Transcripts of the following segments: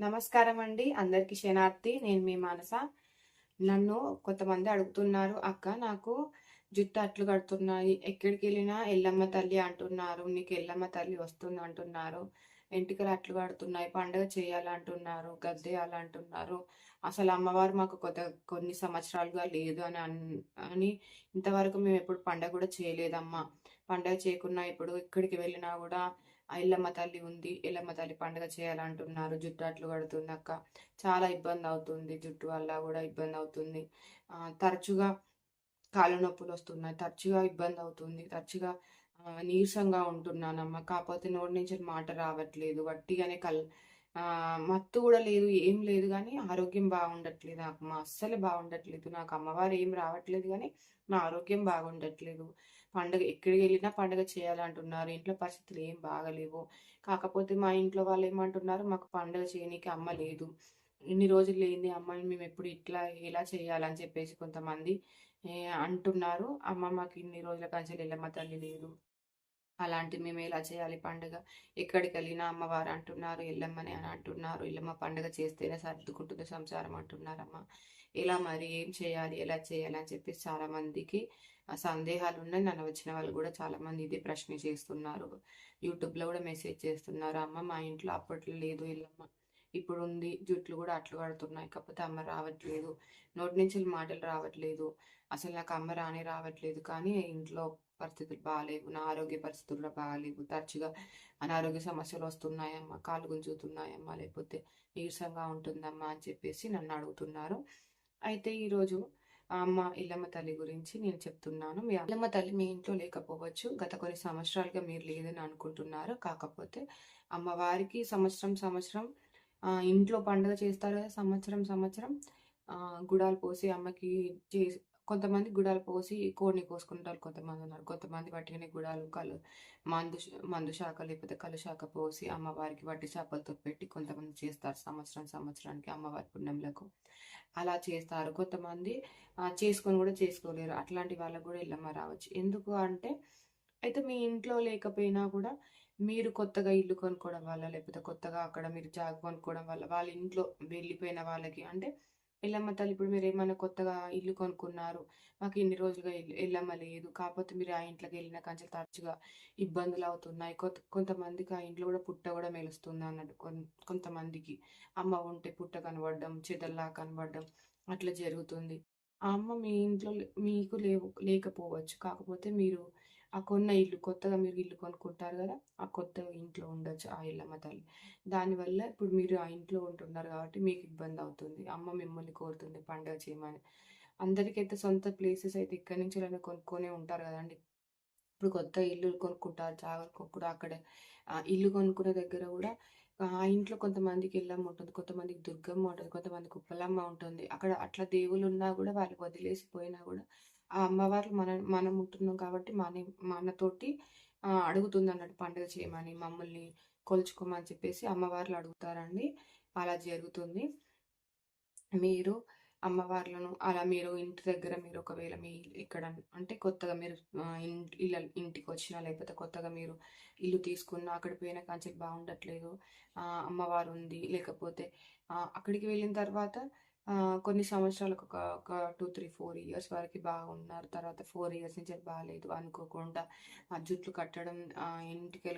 నమస్కారం అండి అందరికి శనార్థి నేను మీ మానస. నన్ను కొంతమంది అడుగుతున్నారు అక్క నాకు జుట్టు అట్లు కడుతున్నాయి. ఎక్కడికి వెళ్ళినా ఎల్లమ్మ తల్లి అంటున్నారు. నీకు ఎల్లమ్మ తల్లి వస్తుంది అంటున్నారు. వెంట్రుకలు అట్లు కడుతున్నాయి. పండుగ చేయాలంటున్నారు. గద్దేయాలంటున్నారు. అసలు అమ్మవారు మాకు కొత్త కొన్ని సంవత్సరాలుగా లేదు అని అని ఇంతవరకు మేము ఎప్పుడు పండగ కూడా చేయలేదమ్మా. పండగ చేయకున్నా ఇప్పుడు ఎక్కడికి వెళ్ళినా కూడా ఎల్లమ్మ తల్లి ఉంది ఎల్లమ్మ తల్లి పండుగ చేయాలంటున్నారు జుట్టు అట్లు కడుతుంది అక్క. చాలా ఇబ్బంది అవుతుంది జుట్టు వల్ల కూడా ఇబ్బంది అవుతుంది. తరచుగా కాలు నొప్పులు వస్తున్నాయి తరచుగా ఇబ్బంది అవుతుంది తరచుగా నీరసంగా ఉంటున్నానమ్మ. కాకపోతే నోటి నుంచి మాట రావట్లేదు వట్టిగానే కల్ మత్తు కూడా లేదు ఏం లేదు కానీ ఆరోగ్యం బాగుండట్లేదు. నాకు మా అస్సలు బాగుండట్లేదు. నాకు అమ్మవారు ఏం రావట్లేదు కానీ నా ఆరోగ్యం బాగుండట్లేదు. పండగ ఎక్కడికి వెళ్ళినా పండగ చేయాలంటున్నారు. ఇంట్లో పరిస్థితులు ఏం బాగలేవు. కాకపోతే మా ఇంట్లో వాళ్ళు ఏమంటున్నారు మాకు పండగ చేయనీకి అమ్మ లేదు. ఇన్ని రోజులు లేని అమ్మని మేము ఎప్పుడు ఇట్లా ఎలా చేయాలని చెప్పేసి కొంతమంది అంటున్నారు. అమ్మ మాకు ఇన్ని రోజుల కంచెలు వెళ్ళమ్మ తల్లి లేదు. అలాంటి మేము ఎలా చేయాలి? పండుగ ఎక్కడికి వెళ్ళినా అమ్మవారు అంటున్నారు ఎల్లమ్మని అని అంటున్నారు ఎల్లమ్మ పండుగ చేస్తేనే సర్దుకుంటుంది సంసారం అంటున్నారమ్మ. ఇలా మరి ఏం చేయాలి ఎలా చేయాలి అని చెప్పేసి చాలా మందికి సందేహాలు ఉన్నాయి. నన్ను వచ్చిన వాళ్ళు కూడా చాలా మంది ఇదే ప్రశ్న చేస్తున్నారు. యూట్యూబ్లో కూడా మెసేజ్ చేస్తున్నారు అమ్మ మా ఇంట్లో అప్పట్లో లేదు ఎల్లమ్మ. ఇప్పుడు ఉంది జుట్లు కూడా అట్లు కడుతున్నాయి. కాకపోతే అమ్మ రావట్లేదు. నోటి నుంచి మాటలు రావట్లేదు. అసలు నాకు అమ్మ రానే రావట్లేదు. కానీ ఇంట్లో పరిస్థితులు బాగాలేవు. నా ఆరోగ్య పరిస్థితులు బాగాలేవు. తరచుగా అనారోగ్య సమస్యలు వస్తున్నాయమ్మా కాలు గుంజుతున్నాయమ్మా లేకపోతే నీరసంగా ఉంటుందమ్మా అని చెప్పేసి నన్ను అడుగుతున్నారు. అయితే ఈరోజు అమ్మ ఇల్లమ్మ తల్లి గురించి నేను చెప్తున్నాను. మీ ఇల్లమ్మ తల్లి మీ ఇంట్లో లేకపోవచ్చు. గత కొన్ని సంవత్సరాలుగా మీరు లేదని అనుకుంటున్నారు. కాకపోతే అమ్మవారికి సంవత్సరం సంవత్సరం ఇంట్లో పండుగ చేస్తారు? కదా సంవత్సరం? సంవత్సరం గుడాలు పోసి అమ్మకి చేసి కొంతమంది గుడాలు పోసి కోడిని కోసుకుంటారు. కొంతమంది ఉన్నారు. కొంతమంది వాటిని గుడాలు కలు మందు మందు శాఖ లేకపోతే కలు శాఖ పోసి అమ్మవారికి వడ్డీ చేపలతో పెట్టి కొంతమంది చేస్తారు. సంవత్సరం సంవత్సరానికి అమ్మవారి పుణ్యంలకు. అలా చేస్తారు. కొంతమంది చేసుకొని కూడా చేసుకోలేరు. అట్లాంటి వాళ్ళకు కూడా ఇల్లమ్మ రావచ్చు. ఎందుకు అంటే అయితే మీ ఇంట్లో లేకపోయినా కూడా మీరు కొత్తగా ఇల్లు కొనుక్కోవడం వల్ల లేకపోతే కొత్తగా అక్కడ మీరు జాగ కొనుక్కోవడం వల్ల వాళ్ళ ఇంట్లో వెళ్ళిపోయిన వాళ్ళకి అంటే ఎల్లమ్మ తల్లి ఇప్పుడు మీరు ఏమైనా కొత్తగా ఇల్లు కొనుక్కున్నారు మాకు ఇన్ని రోజులుగా ఎల్లమ్మ లేదు కాకపోతే మీరు ఆ ఇంట్లోకి వెళ్ళిన కంచె తరచుగా ఇబ్బందులు అవుతున్నాయి కొత్త కొంతమందికి ఆ ఇంట్లో కూడా పుట్ట కూడా మెలుస్తుంది అన్నట్టు కొంతమందికి అమ్మ ఉంటే పుట్ట కనబడడం చెదల్లా కనబడడం అట్లా జరుగుతుంది. ఆ అమ్మ మీ ఇంట్లో మీకు లేవు లేకపోవచ్చు కాకపోతే మీరు ఆ కొన్న ఇల్లు కొత్తగా మీరు ఇల్లు కొనుక్కుంటారు కదా ఆ కొత్త ఇంట్లో ఉండొచ్చు ఆ ఇళ్ళమ్మ తల్లి దానివల్ల ఇప్పుడు మీరు ఆ ఇంట్లో ఉంటున్నారు కాబట్టి మీకు ఇబ్బంది అవుతుంది. అమ్మ మిమ్మల్ని కోరుతుంది పండుగ చేయమని. అందరికైతే సొంత ప్లేసెస్ అయితే ఇక్కడి నుంచి అయినా కొనుక్కొనే ఉంటారు కదండి. ఇప్పుడు కొత్త ఇల్లు కొనుక్కుంటారు జాగ్రత్త కొనుక్కుంటారు అక్కడ ఆ ఇల్లు కొనుక్కునే దగ్గర కూడా ఆ ఇంట్లో కొంతమందికి ఎల్లమ్మ ఉంటుంది కొంతమందికి దుర్గమ్మ ఉంటుంది కొంతమందికి ఉప్పలమ్మ ఉంటుంది. అక్కడ అట్లా దేవుళ్ళు ఉన్నా కూడా వాళ్ళు వదిలేసి పోయినా కూడా ఆ అమ్మవారు మన మనం ఉంటున్నాం కాబట్టి మన మనతోటి అడుగుతుంది అన్నట్టు పండుగ చేయమని మమ్మల్ని కొలుచుకోమని చెప్పేసి అమ్మవార్లు అడుగుతారండి. అలా జరుగుతుంది. మీరు అమ్మవార్లను అలా మీరు ఇంటి దగ్గర మీరు ఒకవేళ మీ ఇక్కడ అంటే కొత్తగా మీరు ఆ, ఇళ్ళ ఇంటికి వచ్చినా లేకపోతే కొత్తగా మీరు ఇల్లు తీసుకున్నా అక్కడ పోయిన కాంచెలు బాగుండట్లేదు. అమ్మవారు ఉంది. లేకపోతే అక్కడికి వెళ్ళిన తర్వాత కొన్ని సంవత్సరాలకు ఒక ఒక టూ త్రీ ఫోర్ ఇయర్స్ వరకు బాగున్నారు. తర్వాత ఫోర్ ఇయర్స్ నుంచి అది బాగాలేదు అనుకోకుండా ఆ జుట్లు కట్టడం ఆ,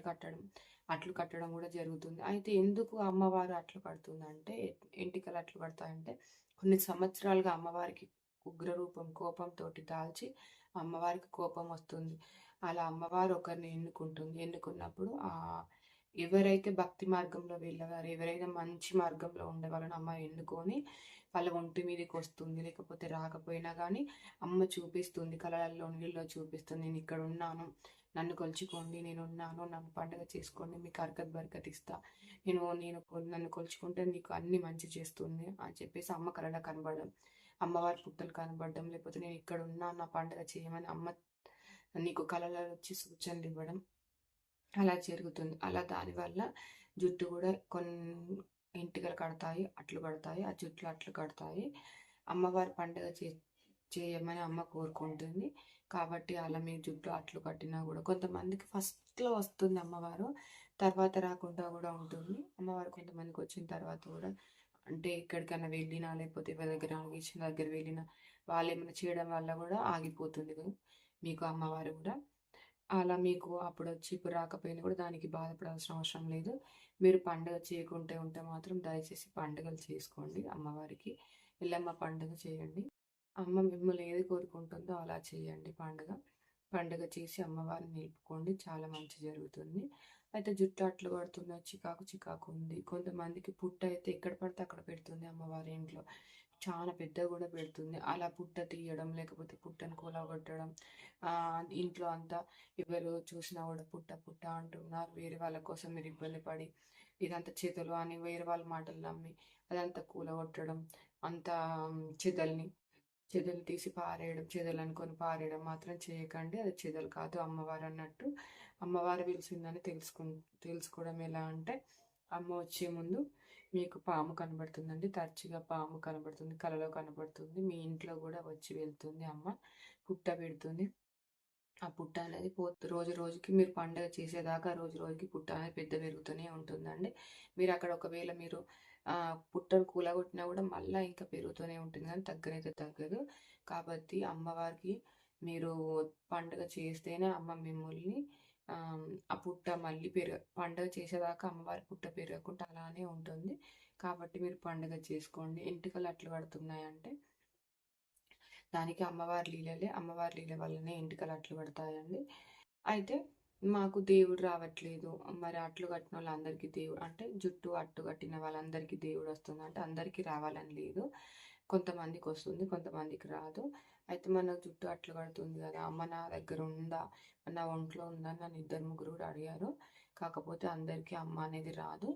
కట్టడం అట్లు కట్టడం కూడా జరుగుతుంది. అయితే ఎందుకు అమ్మవారు అట్లు కడుతుందంటే ఎంటికలు అట్లు కడతాయంటే కొన్ని సంవత్సరాలుగా అమ్మవారికి ఉగ్రరూపం కోపంతో దాల్చి అమ్మవారికి కోపం వస్తుంది. అలా అమ్మవారు ఒకరిని ఎన్నుకుంటుంది. ఎన్నుకున్నప్పుడు ఆ ఎవరైతే భక్తి మార్గంలో వెళ్ళగారు ఎవరైతే మంచి మార్గంలో ఉండేవాళ్ళని అమ్మ ఎన్నుకొని వాళ్ళ ఒంటి మీదకి వస్తుంది లేకపోతే రాకపోయినా కానీ అమ్మ చూపిస్తుంది కళలలో నీళ్ళలో చూపిస్తుంది నేను ఇక్కడ ఉన్నాను నన్ను కొలుచుకోండి నేను ఉన్నాను నన్ను పండుగ చేసుకోండి మీకు అరకత్ బరకత్ ఇస్తా నేను నేను నన్ను కొలుచుకుంటే నీకు అన్ని మంచి చేస్తుంది అని చెప్పేసి అమ్మ కళ కనబడడం అమ్మవారి పుట్టలు కనబడడం లేకపోతే నేను ఇక్కడ ఉన్నా నా పండుగ చేయమని అమ్మ నీకు కళలో వచ్చి సూచనలు ఇవ్వడం అలా జరుగుతుంది. అలా దానివల్ల జుట్టు కూడా కొన్ని ఎంటికలు కడతాయి అట్లు కడతాయి ఆ జుట్లు అట్లు కడతాయి. అమ్మవారి పండుగ చే చేయమని అమ్మ కోరుకుంటుంది. కాబట్టి అలా మీ జుట్టు అట్లు కట్టినా కూడా కొంతమందికి ఫస్ట్లో వస్తుంది అమ్మవారు తర్వాత రాకుండా కూడా ఉంటుంది. అమ్మవారు కొంతమందికి వచ్చిన తర్వాత కూడా అంటే ఎక్కడికైనా వెళ్ళినా లేకపోతే ఎవరి దగ్గర ఇచ్చిన దగ్గర వెళ్ళినా వాళ్ళు ఏమైనా చేయడం వల్ల కూడా ఆగిపోతుంది. మీకు అమ్మవారు కూడా అలా మీకు అప్పుడు వచ్చి ఇప్పుడు రాకపోయినా కూడా దానికి బాధపడాల్సిన అవసరం లేదు. మీరు పండుగ చేయకుంటే ఉంటే మాత్రం దయచేసి పండుగలు చేసుకోండి అమ్మవారికి. ఎల్లమ్మ పండుగ చేయండి. అమ్మ మిమ్మల్ని ఏది కోరుకుంటుందో అలా చేయండి పండుగ. పండుగ చేసి అమ్మవారిని నిలుపుకోండి. చాలా మంచి జరుగుతుంది. అయితే జుట్టు అట్లు పడుతుంది చికాకు చికాకు ఉంది. కొంతమందికి పుట్ట అయితే ఎక్కడ పడితే అక్కడ పెడుతుంది అమ్మవారి ఇంట్లో. చాలా పెద్ద కూడా పెడుతుంది. అలా పుట్ట తీయడం లేకపోతే పుట్టను కొట్టడం ఇంట్లో అంతా ఎవరు చూసినా కూడా పుట్ట పుట్ట అంటున్నారు. వేరే వాళ్ళ కోసం మీరు ఇబ్బంది పడి ఇదంతా చేతులు అని వేరే వాళ్ళ మాటలు నమ్మి అదంతా కూలగొట్టడం అంత చెదల్ని చెదలు తీసి పారేయడం చెదలు అనుకొని పారేయడం మాత్రం చేయకండి. అది చెదలు కాదు అమ్మవారు అన్నట్టు. అమ్మవారు పిలిచిందని తెలుసుకు తెలుసుకోవడం ఎలా అంటే అమ్మ వచ్చే ముందు మీకు పాము కనబడుతుందండి. తరచుగా పాము కనబడుతుంది కలలో కనబడుతుంది. మీ ఇంట్లో కూడా వచ్చి వెళ్తుంది అమ్మ. పుట్ట పెడుతుంది. ఆ పుట్ట అనేది పో రోజు రోజుకి మీరు పండగ చేసేదాకా రోజు రోజుకి పుట్ట అనేది పెద్ద పెరుగుతూనే ఉంటుందండి. మీరు అక్కడ ఒకవేళ మీరు పుట్టను కూలగొట్టినా కూడా మళ్ళీ ఇంకా పెరుగుతూనే ఉంటుంది కానీ తగ్గనైతే తగ్గదు. కాబట్టి అమ్మవారికి మీరు పండుగ చేస్తేనే అమ్మ మిమ్మల్ని ఆ పుట్ట మళ్ళీ పెరగ పండుగ చేసేదాకా అమ్మవారి పుట్ట పెరగకుండా అలానే ఉంటుంది. కాబట్టి మీరు పండుగ చేసుకోండి. ఎంటికలు అట్లు పడుతున్నాయంటే దానికి అమ్మవారి లీలలే. అమ్మవారి లీల వల్లనే ఎంటికలు అట్లు పడతాయండి. అయితే మాకు దేవుడు రావట్లేదు. మరి అట్లు కట్టిన వాళ్ళందరికీ దేవుడు అంటే జుట్టు అట్టు కట్టిన వాళ్ళందరికీ దేవుడు వస్తుంది అంటే అందరికీ రావాలని లేదు. కొంతమందికి వస్తుంది కొంతమందికి రాదు. అయితే మన జుట్టు అట్లు కడుతుంది కదా అమ్మ నా దగ్గర ఉందా? నా ఒంట్లో ఉందా? నన్ను ఇద్దరు ముగ్గురు కూడా అడిగారు. కాకపోతే అందరికీ అమ్మ అనేది రాదు.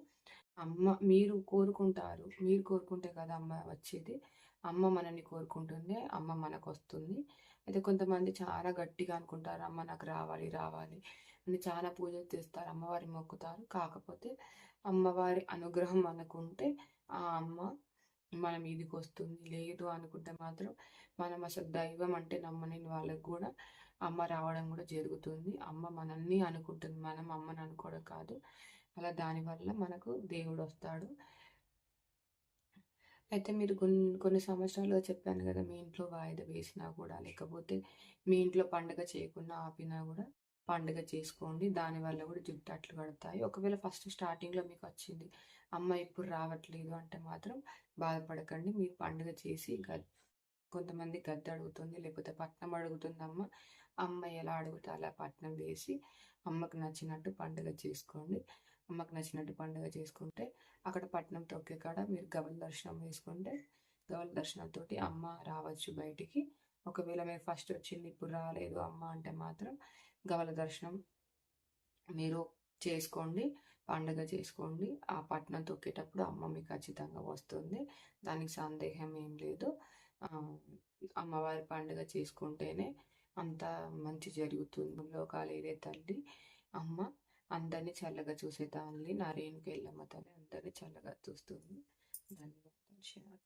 అమ్మ మీరు కోరుకుంటారు. మీరు కోరుకుంటే కదా అమ్మ వచ్చేది. అమ్మ మనల్ని కోరుకుంటుంది అమ్మ మనకు వస్తుంది అయితే కొంతమంది చాలా గట్టిగా అనుకుంటారు అమ్మ నాకు రావాలి రావాలి. అని చాలా పూజలు చేస్తారు అమ్మవారి మొక్కుతారు. కాకపోతే అమ్మవారి అనుగ్రహం అనుకుంటే ఆ అమ్మ మన మీదికి వస్తుంది లేదు అనుకుంటే మాత్రం మనం అసలు దైవం అంటే నమ్మని వాళ్ళకి కూడా అమ్మ రావడం కూడా జరుగుతుంది. అమ్మ మనల్ని అనుకుంటుంది మనం అమ్మని అనుకోవడం కాదు. అలా దానివల్ల మనకు దేవుడు వస్తాడు. అయితే మీరు కొన్ని కొన్ని సంవత్సరాలుగా చెప్పాను కదా మీ ఇంట్లో వాయిదా వేసినా కూడా లేకపోతే మీ ఇంట్లో పండగ చేయకుండా ఆపినా కూడా పండుగ చేసుకోండి. దానివల్ల కూడా జుట్టు అట్లు పడతాయి ఒకవేళ ఫస్ట్ స్టార్టింగ్లో మీకు వచ్చింది అమ్మ ఇప్పుడు రావట్లేదు అంటే మాత్రం బాధపడకండి. మీరు పండుగ చేసి గద్ కొంతమంది గద్ద అడుగుతుంది లేకపోతే పట్నం అడుగుతుంది అమ్మ అమ్మ ఎలా అడుగుతా అలా పట్నం వేసి అమ్మకు నచ్చినట్టు పండుగ చేసుకోండి. అమ్మకు నచ్చినట్టు పండుగ చేసుకుంటే అక్కడ పట్నం తొక్కే కాడ మీరు గవల దర్శనం వేసుకుంటే గవల దర్శనంతో అమ్మ రావచ్చు బయటికి. ఒకవేళ మీరు ఫస్ట్ వచ్చింది ఇప్పుడు రాలేదు అమ్మ అంటే మాత్రం గవల దర్శనం మీరు చేసుకోండి పండగ చేసుకోండి. ఆ పట్నం తొక్కేటప్పుడు అమ్మ మీకు ఖచ్చితంగా వస్తుంది. దానికి సందేహం ఏం లేదు. అమ్మవారి పండుగ చేసుకుంటేనే అంత మంచి జరుగుతుంది. లోకాలేదే తల్లి అమ్మ అందరినీ చల్లగా చూసే తల్లి నా రేణుకి వెళ్ళమ్మ తల్లి అందరినీ చల్లగా చూస్తుంది. ధన్యవాదాలు.